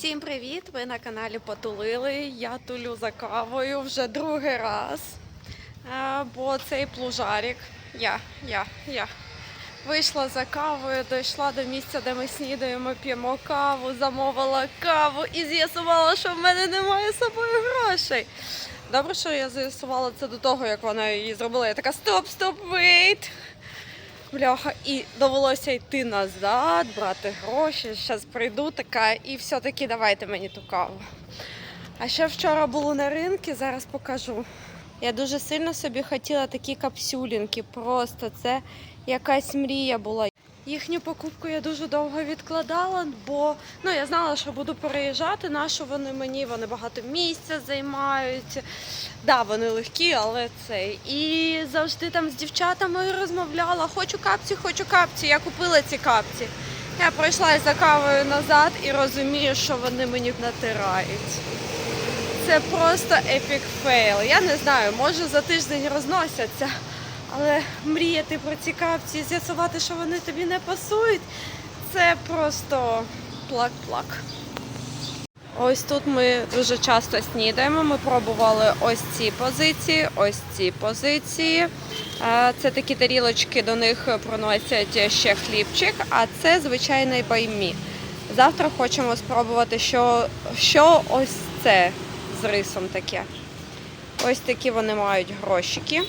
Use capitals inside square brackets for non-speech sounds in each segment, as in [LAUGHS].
Всім привіт! Ви на каналі Потулили. Я тулю за кавою вже другий раз. Бо цей плужарик, я, я, я вийшла за кавою, дійшла до місця, де ми снідаємо, п'ємо каву, замовила каву і з'ясувала, що в мене немає з собою грошей. Добре, що я з'ясувала це до того, як вона її зробила. Я така стоп, стоп, вейт. Бляха, і довелося йти назад, брати гроші. Зараз прийду така, і все-таки давайте мені ту каву. А ще вчора було на ринку, зараз покажу. Я дуже сильно собі хотіла такі капсюлінки. Просто це якась мрія була. Їхню покупку я дуже довго відкладала, бо ну я знала, що буду переїжджати. На що вони мені? Вони багато місця займають. Да, вони легкі, але це. І завжди там з дівчатами розмовляла. Хочу капці, хочу капці. Я купила ці капці. Я пройшла за кавою назад і розумію, що вони мені натирають. Це просто епік фейл. Я не знаю, може за тиждень розносяться. Але мріяти про ці капці, з'ясувати, що вони тобі не пасують, це просто плак-плак. Ось тут ми дуже часто снідаємо. Ми пробували ось ці позиції, ось ці позиції. Це такі тарілочки, до них проносять ще хлібчик, а це звичайний баймі. Завтра хочемо спробувати, що, що ось це з рисом таке. Ось такі вони мають грошики.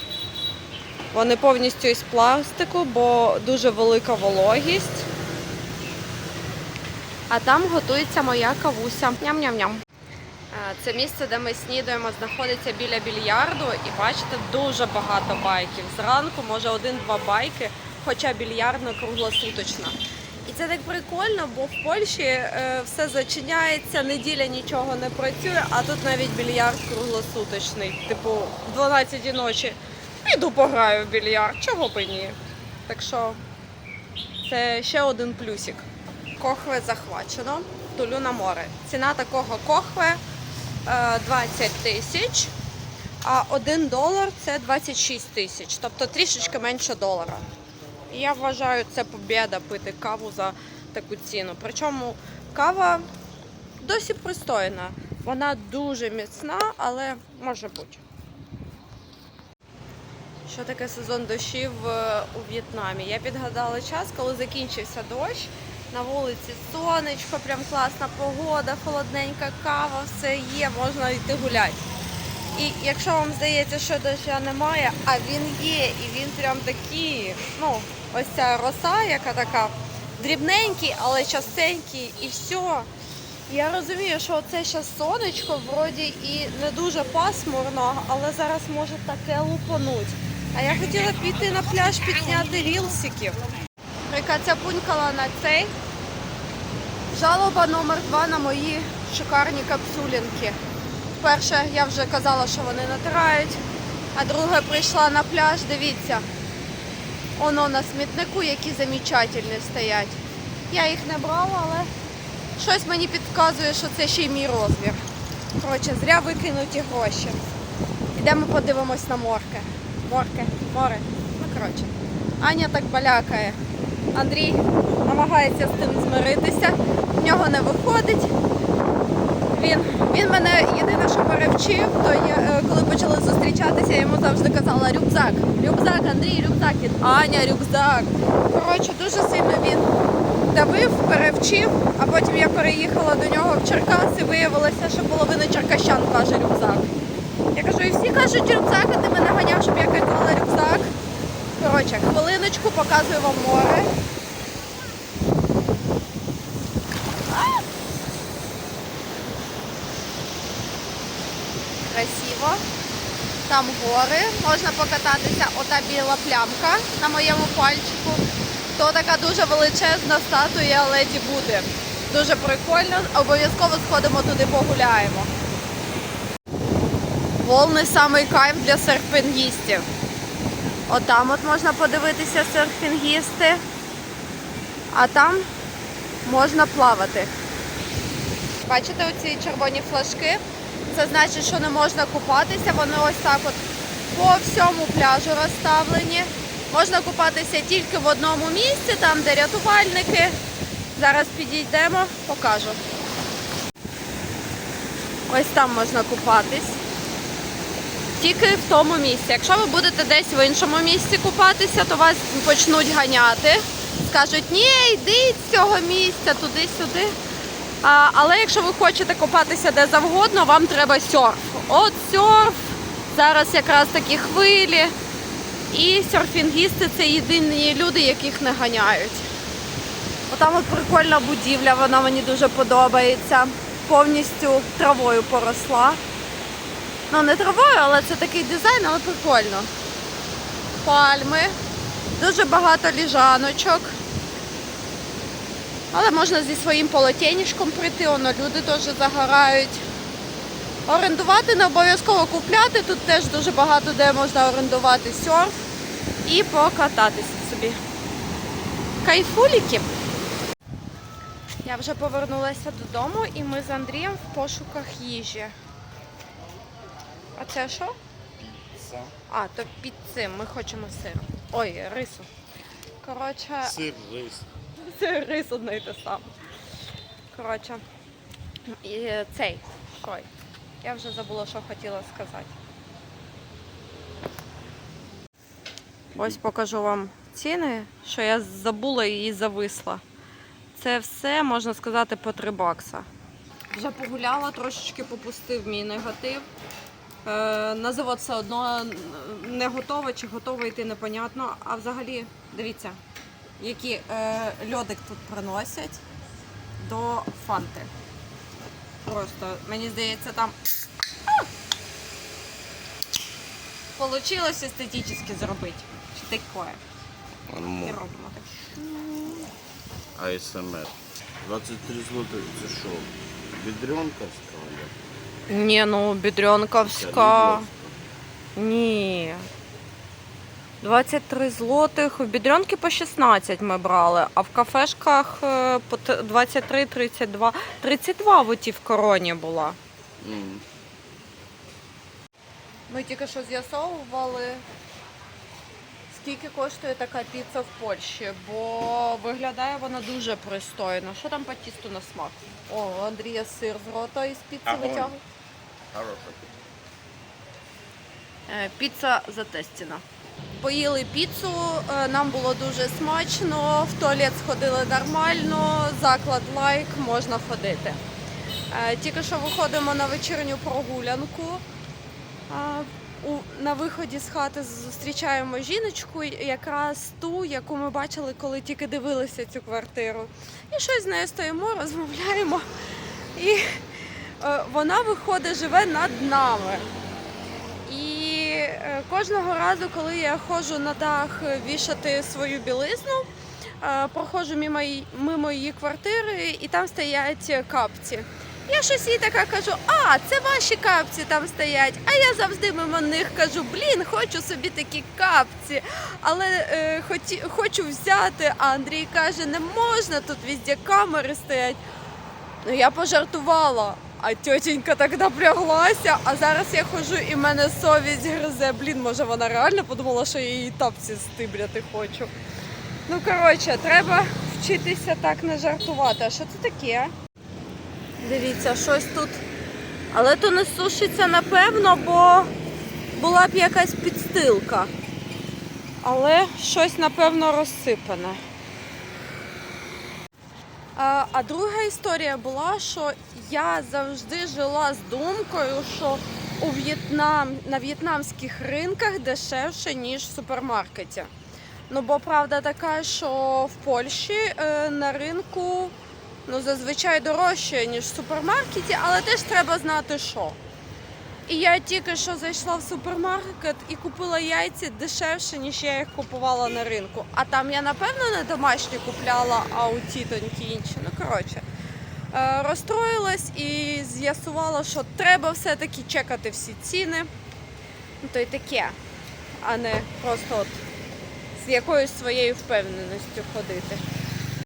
Вони повністю із пластику, бо дуже велика вологість. А там готується моя кавуся. Ням-ням-ням. Е, Це місце, де ми снідаємо, знаходиться біля більярду. І бачите, дуже багато байків. Зранку може один-два байки, хоча більярдна круглосуточна. І це так прикольно, бо в Польщі е, все зачиняється, неділя нічого не працює, а тут навіть більярд круглосуточний. Типу, в 12 ночі піду пограю в більярд, чого б ні. Так що це ще один плюсик. Кохве захвачено, тулю на море. Ціна такого кохве е, 20 тисяч, а 1 долар це 26 тисяч, тобто трішечки менше долара. І я вважаю, це побіда пити каву за таку ціну. Причому кава досі пристойна. Вона дуже міцна, але може бути. Що таке сезон дощів е, у В'єтнамі? Я підгадала час, коли закінчився дощ. На вулиці сонечко, прям класна погода, холодненька кава, все є, можна йти гуляти. І якщо вам здається, що доща немає, а він є, і він прям такий, ну, ось ця роса, яка така дрібненький, але частенький, і все. Я розумію, що це ще сонечко, вроді і не дуже пасмурно, але зараз може таке лупануть. А я хотіла піти на пляж підняти рілсиків. Рика цяпунькала на цей. Жалоба номер два на мої шикарні капсулінки. Перше, я вже казала, що вони натирають, а друге прийшла на пляж, дивіться. Оно на смітнику, які замічательні стоять. Я їх не брала, але щось мені підказує, що це ще й мій розмір. Коротше, зря викинуті гроші. Йдемо подивимось на морки. Морки, море. Ну, коротше. Аня так балякає. Андрій намагається з тим змиритися. В нього не виходить. Він, він мене єдине, що перевчив, то я, е, коли почали зустрічатися, я йому завжди казала рюкзак. Рюкзак, Андрій, рюкзак. Він, Аня, рюкзак. Коротше, дуже сильно він давив, перевчив, а потім я переїхала до нього в Черкаси, виявилося, що половина черкащан каже рюкзак. Я кажу, і всі кажуть рюкзак, а ти мене ганяв, щоб я казала рюкзак. Коротше, хвилиночку показую вам море. Красиво. Там гори, можна покататися, ота біла плямка на моєму пальчику. То така дуже величезна статуя Леді Буди. Дуже прикольно. Обов'язково сходимо туди погуляємо. Волни самий кайф для серфінгістів. Отам от можна подивитися серфінгісти, а там можна плавати. Бачите оці червоні флажки? Це значить, що не можна купатися. Вони ось так от по всьому пляжу розставлені. Можна купатися тільки в одному місці, там де рятувальники. Зараз підійдемо, покажу. Ось там можна купатись. Тільки в тому місці. Якщо ви будете десь в іншому місці купатися, то вас почнуть ганяти. Скажуть, ні, йди з цього місця, туди-сюди. Але якщо ви хочете купатися де завгодно, вам треба серф. От серф, зараз якраз такі хвилі. І серфінгісти це єдині люди, яких не ганяють. Отам от прикольна будівля, вона мені дуже подобається. Повністю травою поросла. Ну, не травою, але це такий дизайн, але прикольно. Пальми, дуже багато ліжаночок. Але можна зі своїм полотенішком прийти, воно люди теж загорають. Орендувати не обов'язково купляти, тут теж дуже багато де можна орендувати серф і покататися собі. Кайфуліки. Я вже повернулася додому і ми з Андрієм в пошуках їжі. А це що? Піца. А, то під цим ми хочемо сир. Ой, рису. Коротше, Сир, рис. це рис одне й те саме. Коротше, і цей. Ой, я вже забула, що хотіла сказати. Ось покажу вам ціни, що я забула і зависла. Це все, можна сказати, по 3 бакса. Вже погуляла, трошечки попустив мій негатив. Е, на завод все одно не готова чи готова йти непонятно. А взагалі, дивіться, які е, льодик тут приносять до фанти. Просто, мені здається, там Получилось естетично зробити. Чи таке? І робимо так. АСМР. 23 злотих це що? Бідренка сказали? Ні, ну бідрянковська. Ні. 23 злотих. В бідрянки по 16 ми брали, а в кафешках е, по 23, 32. 32 в оті в короні була. Ми тільки що з'ясовували, скільки коштує така піца в Польщі, бо виглядає вона дуже пристойно. Що там по тісту на смак? О, Андрія сир з рота із піци Огонь. Хороша. Е, Піца затестіна. Поїли піцу, е, нам було дуже смачно, в туалет сходили нормально, заклад лайк, можна ходити. Е, Тільки що виходимо на вечірню прогулянку. На виході з хати зустрічаємо жіночку, якраз ту, яку ми бачили, коли тільки дивилися цю квартиру. І щось з нею стоїмо, [LAUGHS] розмовляємо. І вона виходить, живе над нами. І е, кожного разу, коли я ходжу на дах е, вішати свою білизну, е, проходжу мимо, мимо її квартири, і там стоять капці. Я щось їй така кажу, а, це ваші капці там стоять. А я завжди мимо них кажу, блін, хочу собі такі капці, але е, хоті, хочу взяти. А Андрій каже, не можна, тут везде камери стоять. Ну я пожартувала. А тьотенька так напряглася, а зараз я ходжу і мене совість гризе. Блін, може вона реально подумала, що я її тапці стибляти хочу. Ну, коротше, треба вчитися так не жартувати. А що це таке? Дивіться, щось тут. Але то не сушиться напевно, бо була б якась підстилка. Але щось, напевно, розсипане. А, друга історія була, що я завжди жила з думкою, що у В'єтнам на в'єтнамських ринках дешевше, ніж в супермаркеті. Ну, бо правда така, що в Польщі е, на ринку ну, зазвичай дорожче, ніж в супермаркеті, але теж треба знати, що. І я тільки що зайшла в супермаркет і купила яйця дешевше, ніж я їх купувала на ринку. А там я, напевно, не домашні купляла, а у тітоньки інші. Ну, коротше, е, розстроїлась і з'ясувала, що треба все-таки чекати всі ціни. Ну, то й таке, а не просто от з якоюсь своєю впевненістю ходити.